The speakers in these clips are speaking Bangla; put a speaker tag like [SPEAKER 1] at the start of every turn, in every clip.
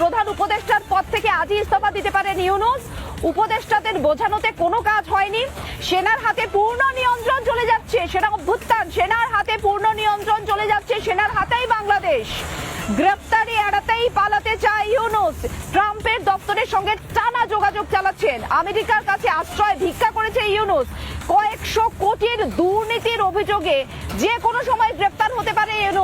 [SPEAKER 1] প্রধান উপদেষ্টার পদ থেকে আজই ইস্তফা দিতে পারেন ইউনুস। উপদেষ্টাদের বোঝানোতে কোনো কাজ হয়নি। সেনার হাতে পূর্ণ নিয়ন্ত্রণ চলে যাচ্ছে। সেনা অভ্যুত্থান। সেনার হাতে পূর্ণ নিয়ন্ত্রণ চলে যাচ্ছে। সেনার হাতেই বাংলাদেশ। গ্রেপ্তারি এড়াতেই পালাতে চায় ইউনুস। ট্রাম্পের দপ্তরের সঙ্গে টানা যোগাযোগ চালাচ্ছেন। আমেরিকার কাছে আশ্রয় ভিক্ষা করেছে ইউনুস। কয়েকশো কোটির দুর্নীতির অভিযোগে যে কোনো সময়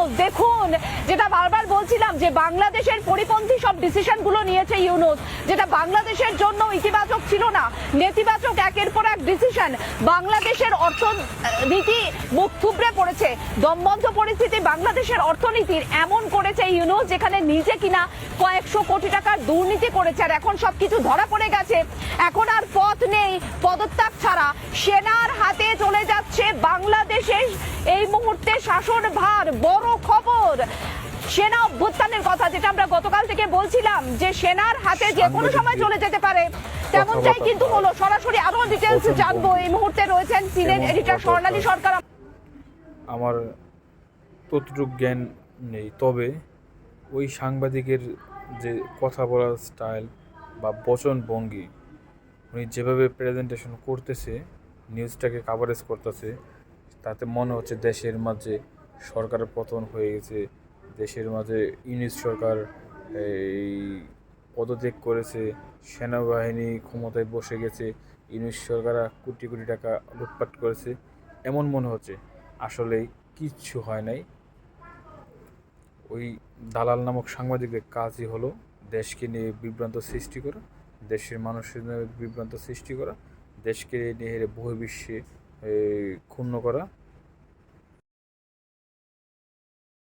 [SPEAKER 1] ইউনুস দেখুন, যেটা বারবার বলছিলাম যে বাংলাদেশের পরিপন্থী সব ডিসিশনগুলো নিয়েছে ইউনুস যেটা বাংলাদেশের জন্য ইতিবাচক ছিল না, নেতিবাচক একের পর এক ডিসিশন বাংলাদেশের অর্থনীতি মুখ থুবড়ে পড়েছে। দমবন্ধ পরিস্থিতি বাংলাদেশের অর্থনীতির এমন করেছে ইউনুস যেখানে নিজে কিনা কয়েকশো কোটি টাকার দুর্নীতি করেছে, আর এখন সবকিছু ধরা পড়ে গেছে। এখন আর পথ নেই, পদত্যাগ ছাড়া সেনার হাতে চলে যাচ্ছে বাংলাদেশের এই শাসন ভার বড় খবর। সেনা অভ্যুত্থানের কথা যেটা আমরা গতকাল থেকে বলছিলাম যে সেনার হাতে যে কোনো সময় চলে যেতে পারে। তেমনটাই কিন্তু হলো। সরাসরি আরও ডিটেলস জানব। এই মুহূর্তে রয়েছেন
[SPEAKER 2] কেমন
[SPEAKER 1] এডিটর স্বর্ণালী সরকার।
[SPEAKER 2] আমার ততটুক জ্ঞান নেই। তবে ওই সাংবাদিকের যে কথা বলার স্টাইল বা বচন ভঙ্গি উনি যেভাবে প্রেজেন্টেশন করতেছে নিউজটাকে কাভারেজ করতেছে তাতে মনে হচ্ছে দেশের মাঝে সরকারের পতন হয়ে গেছে, দেশের মাঝে ইউনিট সরকার এই পদত্যাগ করেছে, সেনাবাহিনী ক্ষমতায় বসে গেছে, ইউনিট সরকার কোটি কোটি টাকা লুটপাট করেছে, এমন মনে হচ্ছে। আসলে কিচ্ছু হয় নাই। ওই দালাল নামক সাংবাদিকদের কাজই হলো দেশকে নিয়ে বিভ্রান্ত সৃষ্টি করা, দেশের মানুষের বিভ্রান্ত সৃষ্টি করা, দেশকে নিয়ে বহির্বিশ্বে ক্ষুণ্ণ করা